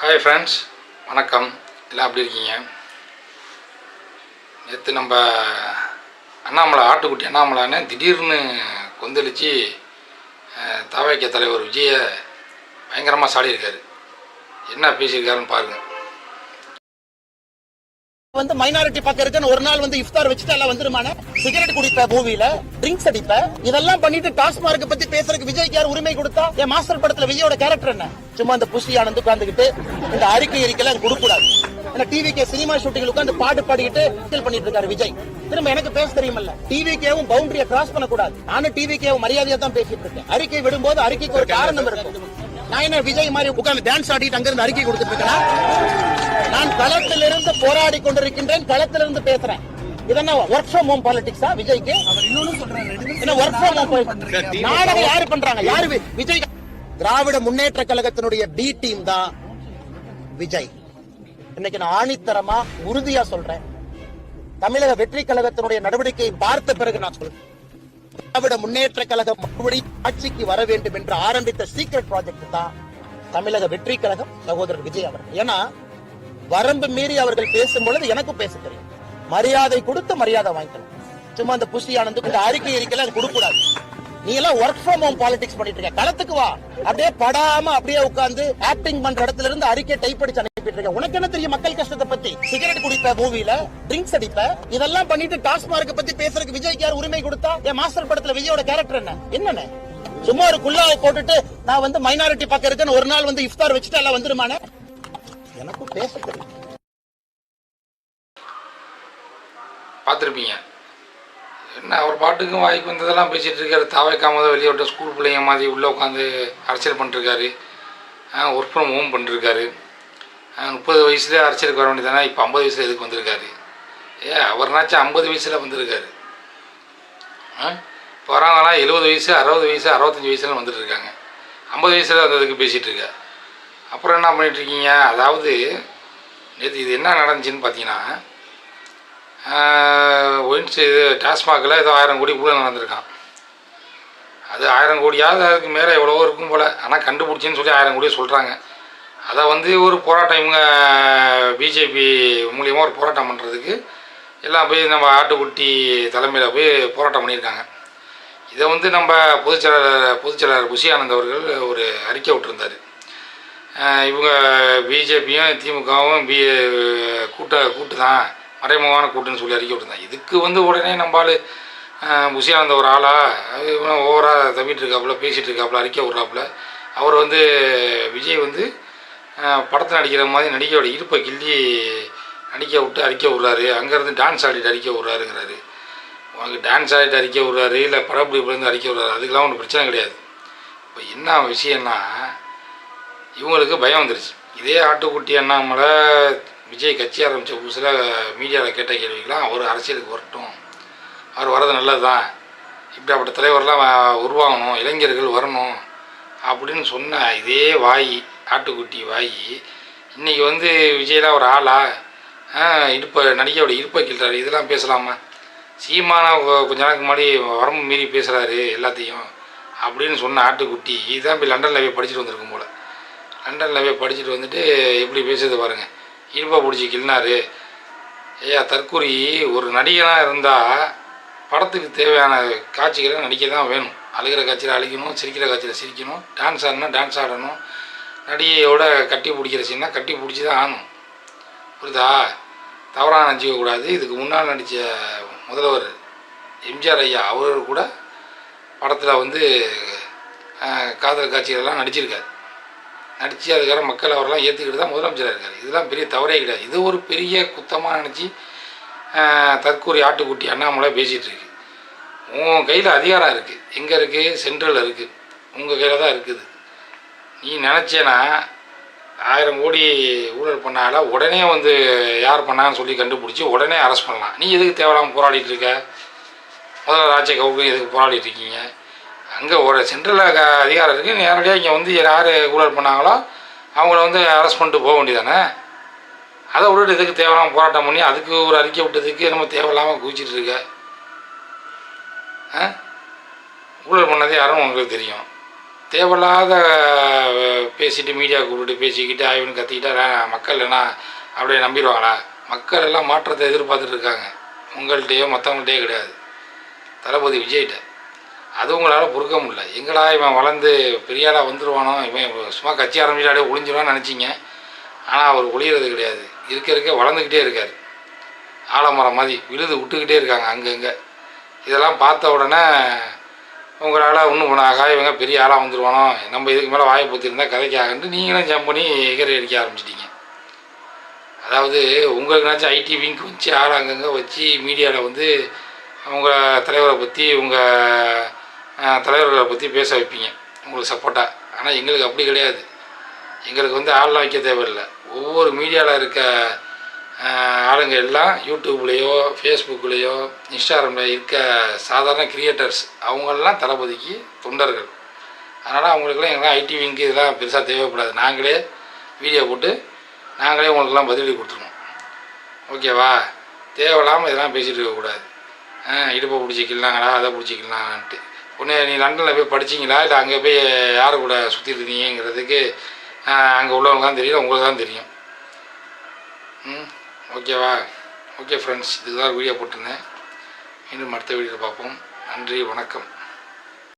Hi friends வணக்கம். எல்லாம் எப்படி இருக்கீங்க? நேற்று நம்ம அண்ணாமலை ஆட்டுக்குட்டி அண்ணாமலைன்னு திடீர்னு கொந்தளிச்சு அஹ், தலைவர் விஜய பயங்கரமாக சாடியிருக்காரு. என்ன பேசியிருக்காருன்னு பாருங்கள் வந்து மைனாரிட்டி பக்கம் இருக்குன்னு ஒரு நாள் வந்து இஃப்தார் வச்சுட்டு எல்லாம் வந்துருமான? சிகரெட் குடிப்ப மூவில ட்ரிங்க்ஸ் அடிப்ப. இதெல்லாம் பண்ணிட்டு டாஸ்மார்க் பத்தி பேசுறதுக்கு விஜய்க்கு யார் உரிமை கொடுத்தா? என் மாஸ்டர் படத்துல விஜயோட கேரக்டர் என்ன? சும்மா அந்த புஷி ஆனந்து உட்காந்துக்கிட்டு இந்த அறிக்கை அறிக்கையில கொடுக்க கூடாது ஏன்னா டிவிகே சினிமா ஷூட்டிங்ல உட்காந்து பாட்டு பாடிக்கிட்டு பண்ணிட்டு இருக்காரு விஜய். திரும்ப எனக்கு பேச தெரியுமல்ல. டிவிகேவும் பவுண்டரியை கிராஸ் பண்ணக்கூடாது. நானும் டிவிகேவும் மரியாதையா தான் பேசிட்டு இருக்கேன். அறிக்கை விடும்போது அறிக்கைக்கு ஒரு காரணம் இருக்கும் நான் என்ன விஜய் மாதிரி உட்கார்ந்து டான்ஸ் ஆடிட்டு அங்கிருந்து அறிக்கை கொடுத்துட்டு இருக்கேனா? நான் களத்திலிருந்து போராடி கொண்டிருக்கின்றேன் களத்திலிருந்து பேசுறேன். இதென்ன ஒர்க் ஃப்ரம் ஹோம் பாலிடிக்ஸா விஜய்க்கு? என்ன ஒர்க் ஃப்ரம் ஹோம் நாடகம் யாரு பண்றாங்க? யாரு விஜய் திராவிட முன்னேற்ற கழகத்தினுடைய பி டீம் தான் விஜய். இன்னைக்கு நான் ஆணித்தரமா உறுதியா சொல்றேன். தமிழக வெற்றி கழகத்தினுடைய நடவடிக்கையை பார்த்த பிறகு நான் சொல்றேன். திராவிட முன்னேற்ற கழகம் மறுபடியும் ஆட்சிக்கு வர வேண்டும் என்று ஆரம்பித்த சீக்ரெட் ப்ராஜெக்ட் தான் தமிழக வெற்றி கழகம் சகோதரர் விஜய் அவர்கள். ஏன்னா வரம்பு மீறி அவர்கள் பேசும் பொழுது எனக்கும் பேச தெரியும். மரியாதை கொடுத்து மரியாதை வாங்கிக்கணும். சும்மா அந்த புஷி ஆனந்து இந்த அறிக்கை இருக்கல அது கொடுக்கூடாது நீ எல்லாம் ஒர்க் ஃப்ரம் ஹோம் பாலிடிக்ஸ் பண்ணிட்டு இருக்க. களத்துக்கு வா. அப்படியே படாம அப்படியே உட்கார்ந்து ஆக்டிங் பண்ற இடத்துல இருந்து அறிக்கை டைப் அடிச்சு உனக்கு என்ன தெரியும் மக்கள் கஷ்டத்தை பத்தி? சிகரெட் குடிப்ப மூவில ட்ரிங்க்ஸ் அடிப்ப. இதெல்லாம் பண்ணிட்டு டாஸ்மார்க் பத்தி பேசுறதுக்கு விஜய்க்கு யார் உரிமை கொடுத்தா? என் மாஸ்டர் படத்துல விஜயோட கேரக்டர் என்ன? என்னன்னு சும்மா ஒரு குள்ளாவை போட்டுட்டு நான் வந்து மைனாரிட்டி பக்கம் இருக்கேன்னு ஒரு நாள் வந்து இஃப்தார் வச்சுட்டு எல்லாம் வந்துருமானே எனக்கும் பேச தெரியும். பார்த்துருப்பீங்க. என்ன அவர் பாட்டுக்கும் வாய்க்கு வந்ததெல்லாம் பேசிகிட்டு இருக்காரு. தாவைக்காம தான் வெளியே விட்ட ஸ்கூல் பிள்ளைங்க மாதிரி உள்ளே உட்காந்து அரசியல் பண்ணிருக்காரு ஒர்க் ஃப்ரம் ஹோம் பண்ணிருக்காரு முப்பது வயசுலேயே அரசியலுக்கு வர வேண்டியதானே இப்போ ஐம்பது வயசில் எதுக்கு வந்திருக்காரு? ஏ அவர்னாச்சும் ஐம்பது வயசில் வந்திருக்காரு. ஆ இப்போ வரவங்களாம் எழுபது வயசு அறுபது வயசு அறுபத்தஞ்சி வயசுல வந்துட்டு இருக்காங்க ஐம்பது வயசில் வந்ததுக்கு பேசிகிட்டு இருக்க அப்புறம் என்ன பண்ணிகிட்ருக்கீங்க அதாவது நேற்று இது என்ன நடந்துச்சுன்னு பார்த்தீங்கன்னா ஒயின்ஸ் இது டாஸ்மாகில் ஏதோ ஆயிரம் கோடி கூட நடந்திருக்கான். அது ஆயிரம் கோடியாவது அதுக்கு மேலே எவ்வளவோ இருக்கும் போல். ஆனால் கண்டுபிடிச்சின்னு சொல்லி ஆயிரம் கோடி சொல்கிறாங்க அதை வந்து ஒரு போராட்டம் இவங்க பிஜேபி மூலியமாக ஒரு போராட்டம் பண்ணுறதுக்கு எல்லாம் போய் நம்ம ஆட்டுக்குட்டி தலைமையில் போய் போராட்டம் பண்ணியிருக்காங்க. இதை வந்து நம்ம பொதுச்செயலாளர் பொதுச்செயலாளர் புஷி ஆனந்த் அவர்கள் ஒரு அறிக்கை விட்டுருந்தார். இவங்க பிஜேபியும் திமுகவும் பி கூட்ட கூட்டு தான் மறைமுகமான கூட்டுன்னு சொல்லி அறிக்கை விட்டுருந்தாங்க. இதுக்கு வந்து உடனே நம்மளால் புஷியானந்த ஒரு ஆளாக அது ஓவராக தவிட்டு இருக்காப்புல பேசிகிட்டு இருக்காப்புல அறிக்கை விட்றாப்புல. அவர் வந்து விஜய் வந்து படத்தில் நடிக்கிற மாதிரி நடிக்கையோட இடுப்பை கிள்ளி நடிக்க விட்டு அடிக்க விட்றாரு. அங்கேருந்து டான்ஸ் ஆடிட்டு அடிக்க விட்றாருங்கிறாரு. உனக்கு டான்ஸ் ஆடிட்டு அடிக்க விட்றாரு இல்லை படப்பிடிப்புலேருந்து அடிக்க விட்றாரு. அதுக்கெல்லாம் ஒன்றும் பிரச்சனை கிடையாது. இப்போ என்ன விஷயம்னா இவங்களுக்கு பயம் வந்துருச்சு. இதே ஆட்டுக்குட்டி அண்ணாமலை விஜய் கட்சி ஆரம்பித்த புதுசில் மீடியாவில் கேட்ட கேள்விக்கெல்லாம் அவர் அரசியலுக்கு வரட்டும். அவர் வர்றது நல்லது தான் இப்படிப்பட்ட தலைவர்லாம் உருவாகணும் இளைஞர்கள் வரணும் அப்படின்னு சொன்ன இதே வாய் ஆட்டுக்குட்டி வாய். இன்றைக்கி வந்து விஜயெலாம் ஒரு ஆளா? இடுப்பை நடிகையோட இடுப்பை கிள்றாரு இதெல்லாம் பேசலாமா? சீமானா கொஞ்ச நாளுக்கு முன்னாடி வரம்பு மீறி பேசுகிறாரு எல்லாத்தையும் அப்படின்னு சொன்ன ஆட்டுக்குட்டி. இதுதான் போய் லண்டனில் போய் படிச்சுட்டு வந்திருக்கும் போல். லண்டனில் போய் படிச்சுட்டு வந்துட்டு எப்படி பேசுறது பாருங்கள் இடுப்பை பிடிச்சி கிள்னாரு. ஐயா தற்கூரி ஒரு நடிகனாக இருந்தால் படத்துக்கு தேவையான காட்சிகளை நடிக்க தான் வேணும். அழுகிற காட்சியில் அழுகணும் சிரிக்கிற காட்சியில் சிரிக்கணும். டான்ஸ் ஆடணும் டான்ஸ் ஆடணும். நடிகையோட கட்டி பிடிக்கிற சீனா கட்டி பிடிச்சி தான் ஆகணும். புரியுதா? தவறாக நினச்சிக்கக்கூடாது இதுக்கு முன்னால் நடித்த முதல்வர் எம்ஜிஆர் ஐயா அவர் கூட படத்தில் வந்து காதல் காட்சிகளெல்லாம் நடிச்சிருக்காரு. நடித்து அதுக்கப்புறம் மக்கள் அவரெல்லாம் ஏற்றுக்கிட்டு தான் முதலமைச்சராக இருக்கார். இதெல்லாம் பெரிய தவறே கிடையாது. இது ஒரு பெரிய குத்தமாக நினச்சி தற்கூரி ஆட்டுக்குட்டி அண்ணாமலை பேசிகிட்ருக்கு உன் கையில் அதிகாரம் இருக்குது எங்கே இருக்குது சென்ட்ரலில் இருக்குது உங்கள் கையில் தான் இருக்குது. நீ நினச்சேன்னா ஆயிரம் கோடி ஊழல் பண்ணால உடனே வந்து யார் பண்ணான்னு சொல்லி கண்டுபிடிச்சி உடனே அரெஸ்ட் பண்ணலாம். நீ எதுக்கு தேவையில்லாமல் போராடிட்டு இருக்க? முதல்ல ராஜ்ய கவுக்கு எதுக்கு போராடிட்டு இருக்கீங்க? அங்கே ஒரு சென்ட்ரலில் க அதிகாரம் இருக்குது நேரடியாக இங்கே வந்து யார் ஊழல் பண்ணாங்களோ அவங்கள வந்து அரெஸ்ட் பண்ணிட்டு போக வேண்டியதானே? அதை விட்டுட்டு இதுக்கு தேவையில்லாமல் போராட்டம் பண்ணி அதுக்கு ஒரு அறிக்கை விட்டதுக்கு நம்ம தேவையில்லாமல் குதிச்சிட்டு இருக்க? ஆ? ஊழல் பண்ணதே யாரும் உங்களுக்கு தெரியும். தேவையில்லாத பேசிட்டு மீடியா கூப்பிட்டு பேசிக்கிட்டு ஆய்வுன்னு கத்திக்கிட்டா மக்கள் என்ன அப்படியே நம்பிடுவாங்களா? மக்கள் எல்லாம் மாற்றத்தை எதிர்பார்த்துட்டு இருக்காங்க. உங்கள்கிட்டயோ மற்றவங்கள்ட்டயோ கிடையாது. தளபதி விஜய்கிட்ட. அது உங்களால் பொறுக்க முடியல. எங்கடா இவன் வளர்ந்து பெரிய ஆளாக வந்துடுவானோ இவன் சும்மா கட்சி அப்படியே ஒழிஞ்சிருவானு நினச்சிங்க. ஆனால் அவர் ஒளியிறது கிடையாது. இருக்க இருக்க வளர்ந்துக்கிட்டே இருக்கார். ஆலமரம் மாதிரி விழுது விட்டுக்கிட்டே இருக்காங்க அங்கங்கே. இதெல்லாம் பார்த்த உடனே உங்களால் ஒன்றும் பண்ணாகா இவங்க பெரிய ஆளாக வந்துடுவானோ நம்ம இதுக்கு மேலே வாயை பொத்திருந்தா கதைக்காகன்ட்டு நீங்களும் ஜம்ப் பண்ணி எகரை அடிக்க ஆரம்பிச்சிட்டீங்க. அதாவது உங்களுக்குனாச்சும் ஐடி விங்க் வச்சு ஆள் அங்கங்கே வச்சு மீடியாவில் வந்து உங்கள் தலைவரை பற்றி உங்கள் தலைவர்களை பற்றி பேச வைப்பீங்க. உங்களுக்கு சப்போர்ட்டாக ஆனால் எங்களுக்கு அப்படி கிடையாது. எங்களுக்கு வந்து ஆள்லாம் வைக்க தேவையில்லை. ஒவ்வொரு மீடியாவில் இருக்க ஆளுங்க எல்லாம் யூடியூப்லேயோ ஃபேஸ்புக்லேயோ இன்ஸ்டாகிராமில் இருக்க சாதாரண கிரியேட்டர்ஸ் அவங்களெலாம் தளபதிக்கு தொண்டர்கள். அதனால் அவங்களுக்குலாம் எங்களாம் ஐடி விங்கு இதெல்லாம் பெருசாக தேவைப்படாது. நாங்களே வீடியோ போட்டு நாங்களே உங்களுக்கெல்லாம் பதிலடி கொடுத்துருவோம். ஓகேவா தேவையில்லாமல் இதெல்லாம் பேசிகிட்டு இருக்கக்கூடாது ஆ இடுப்பை பிடிச்சிக்கலாங்களா அதை பிடிச்சிக்கலான்ட்டு. ஒன்று நீ லண்டனில் போய் படிச்சீங்களா? இல்லை அங்கே போய் யார் கூட சுற்றி இருக்கீங்கிறதுக்கு அங்கே உள்ளவங்க தான் தெரியும் உங்களுக்கு தான் தெரியும். ம்? ஓகேவா ஓகே ஃப்ரெண்ட்ஸ் இதுதான் வீடியோ போட்டிருந்தேன். மீண்டும் அடுத்த வீடியோவில் பார்ப்போம். நன்றி வணக்கம்.